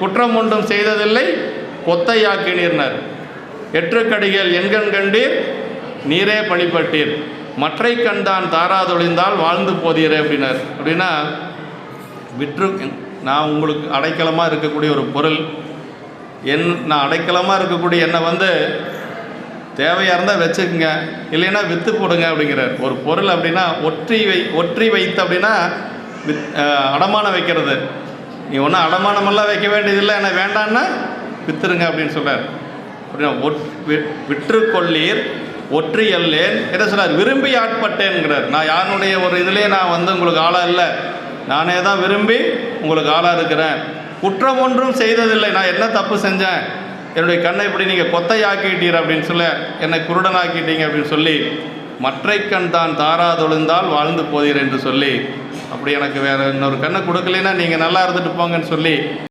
குற்றம் ஒன்றும் செய்ததில்லை கொத்தையாக்கினீர்னர். எற்றுக்கடிகள் எண்கண் கண்டீர்? நீரே பணிபட்டீர் மற்றை கண்டான் தாராதொழிந்தால் வாழ்ந்து போதீரே அப்படின்னார். அப்படின்னா விற்று நான் உங்களுக்கு அடைக்கலமாக இருக்கக்கூடிய ஒரு பொருள். என் நான் அடைக்கலமாக இருக்கக்கூடிய என்னை வந்து தேவையாக இருந்தால் வச்சுக்கோங்க இல்லைன்னா விற்று போடுங்க அப்படிங்கிறார். ஒரு பொருள் அப்படின்னா ஒற்றி வை ஒற்றி வைத்து அப்படின்னா வித் அடமானம் வைக்கிறது. நீ ஒன்றும் அடமானமெல்லாம் வைக்க வேண்டியதில்லை என்ன வேண்டான்னா விற்றுருங்க அப்படின்னு சொல்கிறார் அப்படின்னா ஒட் விற்றுக்கொள்ளீர் ஒற்றி அல்லேன் என்ன சொல்கிறார் விரும்பி ஆட்பட்டேன்கிறார் நான் யாருடைய ஒரு இதிலே நான் வந்து உங்களுக்கு ஆளாக இல்லை. நானே தான் விரும்பி உங்களுக்கு ஆளாக இருக்கிறேன். குற்றம் ஒன்றும் செய்ததில்லை. நான் என்ன தப்பு செஞ்சேன்? என்னுடைய கண்ணை இப்படி நீங்கள் கொத்தையாக்கிட்டீர் அப்படின்னு சொல்ல என்னை குருடனாக்கிட்டீங்க அப்படின்னு சொல்லி மற்றை கண் தான் தாராதொழுந்தால் வாழ்ந்து போதீர் என்று சொல்லி அப்படி எனக்கு வேறு இன்னொரு கண்ணை கொடுக்கலைன்னா நீங்கள் நல்லா இருந்துட்டு போங்கன்னு சொல்லி